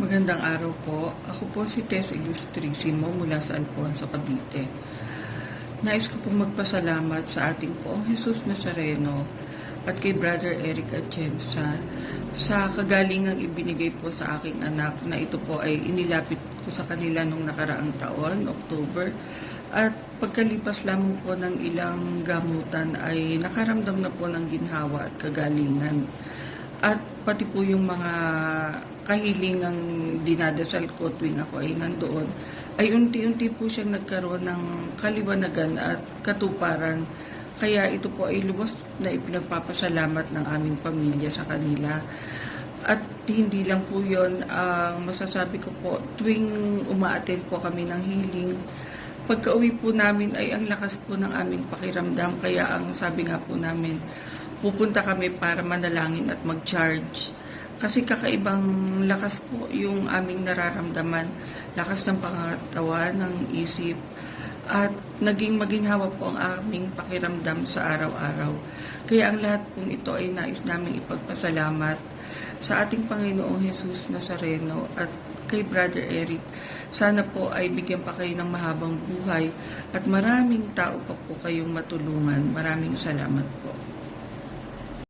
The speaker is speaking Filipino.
Magandang araw po. Ako po si Tess Ilustrisimo mula sa Alfonso, Cavite. Nais ko pong magpasalamat sa ating poong Jesus Nazareno at kay Brother Eric Atienza sa kagalingang ibinigay po sa aking anak na ito po ay inilapit ko sa kanila nung nakaraang taon, October. At pagkalipas lamang po ng ilang gamutan ay nakaramdam na po ng ginhawa at kagalingan. At pati po yung mga kahilingang dinadasal ko tuwing ako ay nandoon, ay unti-unti po siyang nagkaroon ng kaliwanagan at katuparan. Kaya ito po ay lubos na ipinagpapasalamat ng aming pamilya sa kanila. At hindi lang po yon ang masasabi ko po, tuwing umaattend po kami ng healing, pagka uwi po namin ay ang lakas po ng aming pakiramdam. Kaya ang sabi nga po namin, pupunta kami para manalangin at mag-charge. Kasi kakaibang lakas po yung aming nararamdaman. Lakas ng pangatawan, ng isip. At naging maginhawa po ang aming pakiramdam sa araw-araw. Kaya ang lahat pong ito ay nais naming ipagpasalamat sa ating Panginoong Jesus Nazareno at kay Brother Eric. Sana po ay bigyan pa kayo ng mahabang buhay at maraming tao pa po kayong matulungan. Maraming salamat po.